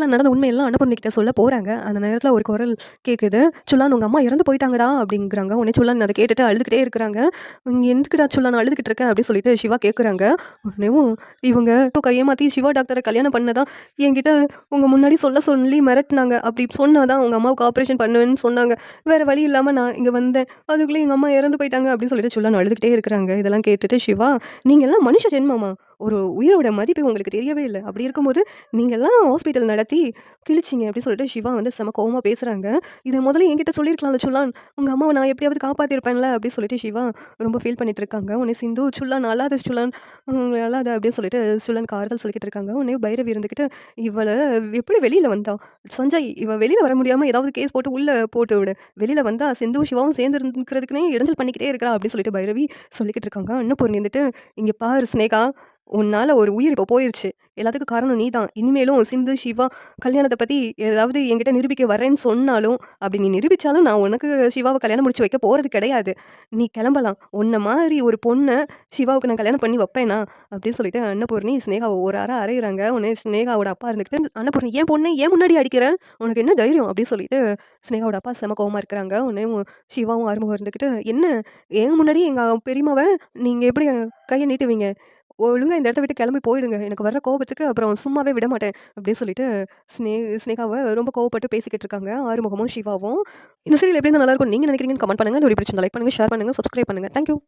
வீட்டில் நடந்த உண்மையெல்லாம் அன்னபூர்ணி கிட்ட சொல்ல போகிறாங்க அந்த நேரத்தில் ஒரு குரல் கேட்குது. "சுல்லான் உங்கள் அம்மா இறந்து போயிட்டாங்கடா" அப்படிங்கிறாங்க. உடனே சுல்லான் அதை கேட்டுட்டு அழுதுகிட்டே இருக்கிறாங்க. இங்கே எந்துக்கிட்டா சுல்லான் அழுதுகிட்டு இருக்கேன் அப்படின்னு சொல்லிட்டு சிவா கேட்குறாங்க. உடனேவும் இவங்க கையமாற்றி சிவா டாக்டரை கல்யாணம் பண்ணதான் என்கிட்ட உங்கள் முன்னாடி சொல்ல சொல்லி மிரட்டினாங்க அப்படி சொன்னால் தான் உங்கள் அம்மாவுக்கு ஆப்ரேஷன் பண்ணுவேன்னு சொன்னாங்க. வேறு வழி இல்லாமல் நான் இங்கே வந்தேன். அதுக்குள்ளே எங்கள் அம்மா இறந்து போயிட்டாங்க அப்படின்னு சொல்லிட்டு சுல்லான் அழுதுகிட்டே இருக்கிறாங்க. இதெல்லாம் கேட்டுட்டு சிவா, எல்லாம் மனுஷ ஜென்மாமா ஒரு உயிரோட மதிப்பு உங்களுக்கு தெரியவே இல்லை அப்படி இருக்கும்போது நீங்கள்லாம் ஹாஸ்பிட்டல் நடத்தி கிழிச்சீங்க" அப்படின்னு சொல்லிட்டு சிவா வந்து செம கோவமாக பேசுகிறாங்க இதை முதல்ல என்கிட்ட சொல்லியிருக்கலாம்ல சுல்லான். உங்கள் அம்மாவை நான் எப்படியாவது காப்பாற்றிருப்பேன்ல அப்படின்னு சொல்லிட்டு சிவா ரொம்ப ஃபீல் பண்ணிட்டு இருக்காங்க. உன்னை சிந்து, "சுல்லான் நல்லாத சுல்லான், நல்லாத அப்படின்னு சொல்லிட்டு சுல்லான் ஆறுதல் சொல்லிக்கிட்டு இருக்காங்க. உன்னே பைரவி இருந்துக்கிட்டு இவளை எப்படி வெளியில் வந்தா? சஞ்சய் இவ வெளியில் வர முடியாமல் ஏதாவது கேஸ் போட்டு உள்ளே போட்டு விடு. வெளியில் வந்தால் சிந்து சிவாவும் சேர்ந்து இருக்கிறதுக்குன்னே இடைஞ்சல் பண்ணிக்கிட்டே இருக்கிறா" அப்படின்னு சொல்லிட்டு பைரவி சொல்லிக்கிட்டு இருக்காங்க. அன்னபூர்ணி இருந்துட்டு இங்கே பாரு ஸ்னேகா உன்னால ஒரு உயிர் இப்போ போயிடுச்சு எல்லாத்துக்கும் காரணம் நீ தான். இனிமேலும் சிந்து, சிவா கல்யாணத்தை பற்றி ஏதாவது என்கிட்ட நிரூபிக்க வரேன்னு சொன்னாலும், அப்படி நீ நிரூபிச்சாலும் நான் உனக்கு சிவாவை கல்யாணம் முடிச்சு வைக்க போகிறது கிடையாது. நீ கிளம்பலாம். உன்ன மாதிரி ஒரு பொண்ணை சிவாவுக்கு நான் கல்யாணம் பண்ணி வைப்பேனா?" அப்படின்னு சொல்லிட்டு அன்னபூர்ணி ஸ்னேகாவை ஒரு அரை அறையிறாங்க. உடனே சினேகாவோட அப்பா இருந்துக்கிட்டு "அன்னபூர்ணி என் பொண்ணை ஏன் முன்னாடி அடிக்கிறேன் உனக்கு என்ன தைரியம்?" அப்படின்னு சொல்லிட்டு சினேகாவோட அப்பா செம கோவமா இருக்கிறாங்க. உடனே சிவாவும் ஆறுமுகம் இருந்துக்கிட்டு "என்ன ஏன் முன்னாடி எங்கள் பெரியமாவை நீங்கள் எப்படி கையை நீட்டுவீங்க? ஒழுங்காக இந்த இடத்த விட்டு கிளம்பி போயிடுங்க. எனக்கு வர கோபத்துக்கு அப்புறம் சும்மாவே விட மாட்டேன்" அப்படின்னு சொல்லிட்டு ஸ்னே ஸ்னேகாவை ரொம்ப கோவப்பட்டு பேசிக்கிட்டு இருக்காங்க. ஆறுமுகமும், சிவாவும். இந்த சீரியல் எப்படி நல்லா இருக்கும் நீங்க நினைக்கிறீங்கன்னு கமெண்ட் பண்ணுங்க. இந்த ஒரு பிரச்சனை லைக் பண்ணுங்கள் ஷேர் பண்ணுங்கள் சப்ஸ்கிரைப் பண்ணுங்க. Thank you.